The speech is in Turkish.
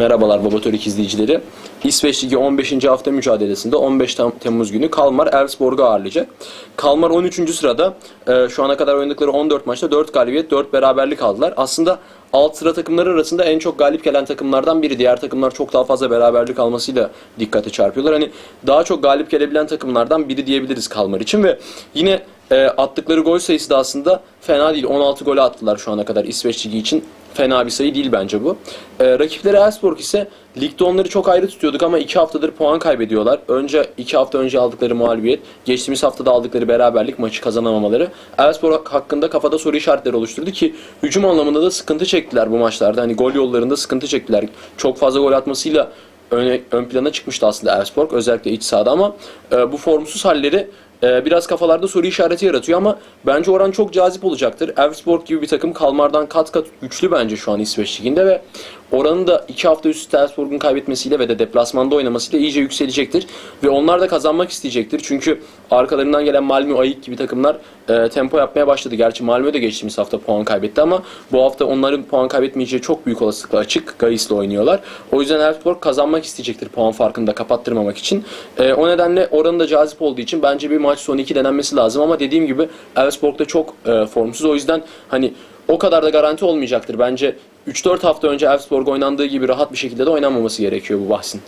Merhabalar Babatörük izleyicileri. İsveç Ligi 15. hafta mücadelesinde 15 Tem- Temmuz günü Kalmar Elfsborg'u ağırlayacak. Kalmar 13. sırada e, şu ana kadar oynadıkları 14 maçta 4 galibiyet 4 beraberlik aldılar. Aslında alt sıra takımları arasında en çok galip gelen takımlardan biri. Diğer takımlar çok daha fazla beraberlik almasıyla dikkate çarpıyorlar. Hani daha çok galip gelebilen takımlardan biri diyebiliriz Kalmar için ve yine e, attıkları gol sayısı da aslında fena değil. 16 gol attılar şu ana kadar İsveç Ligi için. Fena bir sayı değil bence bu. E, rakipleri Elfsborg ise ligde onları çok ayrı tutuyorduk ama 2 haftadır puan kaybediyorlar. Önce 2 hafta önce aldıkları mağlubiyet, geçtiğimiz haftada aldıkları beraberlik maçı kazanamamaları Elfsborg hakkında kafada soru işaretleri oluşturdu ki hücum anlamında da sıkıntı çektiler bu maçlarda. Hani gol yollarında sıkıntı çektiler. Çok fazla gol atmasıyla öne, ön plana çıkmıştı aslında Elfsborg özellikle iç sahada ama e, bu formsuz halleri e, biraz kafalarda soru işareti yaratıyor ama bence oran çok cazip olacaktır. Elfsborg gibi bir takım Kalmar'dan kat kat güçlü bence şu an İsveç Ligi'nde ve oranın da 2 hafta üst üste Elfsborg'un kaybetmesiyle ve de deplasmanda oynamasıyla iyice yükselecektir. Ve onlar da kazanmak isteyecektir. Çünkü arkalarından gelen Malmö, Ayık gibi takımlar e, tempo yapmaya başladı. Gerçi Malmö de geçtiğimiz hafta puan kaybetti ama bu hafta onların puan kaybetmeyeceği çok büyük olasılıkla açık. Gais'le oynuyorlar. O yüzden Elfsborg kazanmak isteyecektir puan farkını da kapattırmamak için. E, o nedenle oranı da cazip olduğu için bence bir maç sonu 2 denenmesi lazım ama dediğim gibi Elfsborg da çok e, formsuz. O yüzden hani o kadar da garanti olmayacaktır. Bence 3-4 hafta önce Elfsborg oynandığı gibi rahat bir şekilde de oynanmaması gerekiyor bu bahsin.